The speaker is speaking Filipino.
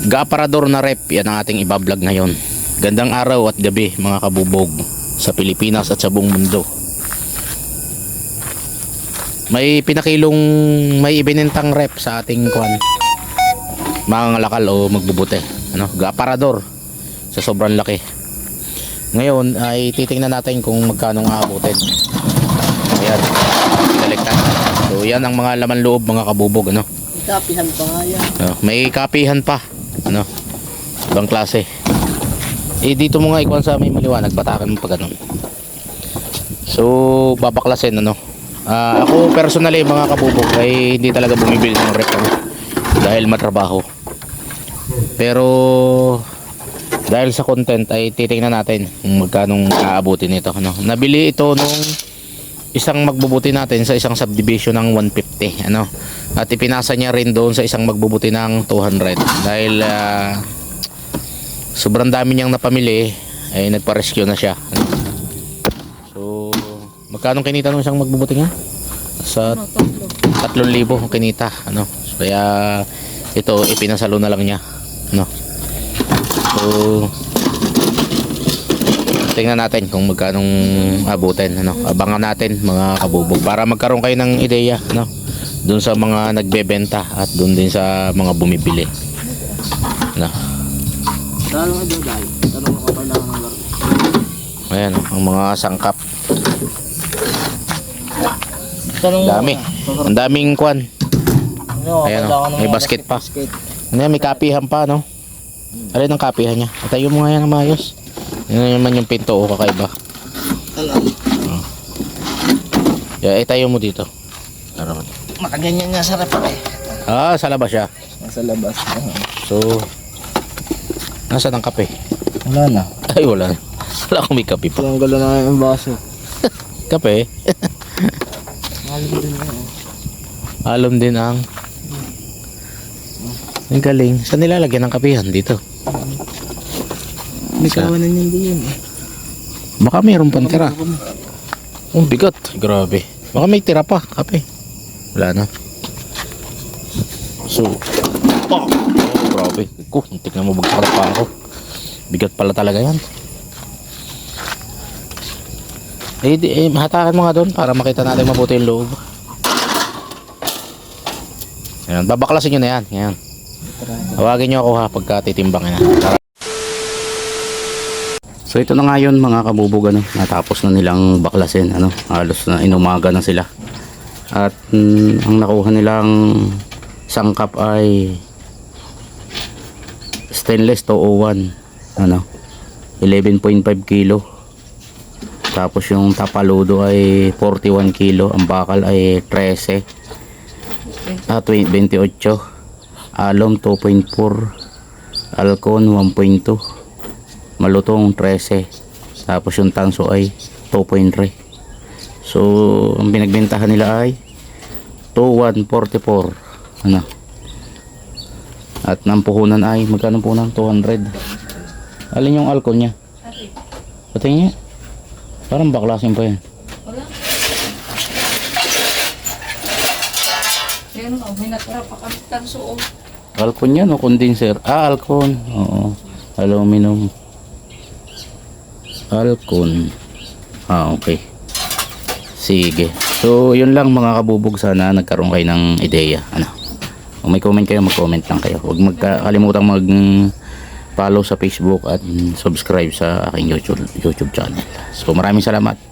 Gaaparador na rep, yan ang ating ibablog ngayon. Gandang araw at gabi mga kabubog sa Pilipinas at sa buong mundo. May pinakilong may ibinintang rep sa ating kwan. Mga ngalakal o magbubuti. Ano, gaaparador sa sobrang laki. Ngayon ay titingnan natin kung magkano aabutin. Ayan, pinaliktad. So yan ang mga laman loob mga kabubog ano. Kapihan pa yan. Oh, may kapihan pa. Ano? Ibang klase. Eh dito mo nga ikuan sa may maliwanag batakan mo pa ganun. So babaklasin ano. Ah, ako personally mga kabubog ay hindi talaga bumibili ng rep ano, dahil matrabaho. Pero dahil sa content ay titingnan natin kung magkano aabutin nito ano. Nabili ito nung isang magbubuti natin sa isang subdivision ng 150 ano? At ipinasa niya rin doon sa isang magbubuti ng 200 dahil ah, sobrang dami niyang napamili ay nagpa-rescue na siya. Ano. so magkano kinita nung isang magbubuti nga sa Ano, tatlo. 3,000 ang kinita ano? So, kaya ito ipinasalo na lang niya no so tingnan natin kung magkanong abutin ano. Abangan natin mga kabubog para magkaroon kayo ng ideya no doon sa mga nagbebenta at doon din sa mga bumibili no ayan ang mga sangkap. Dami. ang daming kwan. Ayan, oh. May basket pa. Basket. ano yan, may kapihan pa no? Alin ang kapihan niya? Atayo mo nga yan ng maayos yan naman yung pinto o kakaiba Alam. yeah, itayo mo dito Tara. Makaganyan nga sa rep eh. ah sa labas siya Nasa labas. so nasaan ang kape Wala na. ay wala wala akong may kape pa Walang gala na yung baso. kape Malim din yun. eh. Alom din ang ang galing. Saan nilalagyan ng kapihan? Dito. May Sa- kawanan yan din yun. eh. Baka mayroon pang tira. Oh, bigat. Grabe. Baka may tira pa. Kape. Wala na. So. Oh, oh grabe. Ko, tignan mo bagsak pa ako. Bigat pala talaga yan. Eh, di, eh, hatakan mo nga doon para makita natin mabuti yung loob. Ayan, babaklasin nyo na yan. Ayan. Tawagin nyo ako ha pagka titimbang na. Tara. So ito na nga yun mga kabubog ano, natapos na nilang baklasin ano, halos na inumaga na sila. At mm, ang nakuha nilang sangkap ay stainless 201 ano? 11.5 kilo. Tapos yung tapaludo ay 41 kilo. Ang bakal ay 13 ah, 20 28 alom 2.4 alcon 1.2 malutong 13 tapos yung tanso ay 2.3 so ang pinagbentahan nila ay 2144 ano? At ng puhunan ay magkano puhunan? 200 alin yung alcon niya? Pati niya. Parang baklasin pa yan. O, may natira pa kami tanso o. alcon yan o condenser. Ah alcon oo. Aluminum alcon. Ah okay. Sige. So yun lang mga kabubog. Sana nagkaroon kayo ng ideya. Ano? Kung may comment kayo mag comment lang kayo. Huwag magkalimutan mag follow sa facebook at subscribe sa aking youtube, YouTube channel. So maraming salamat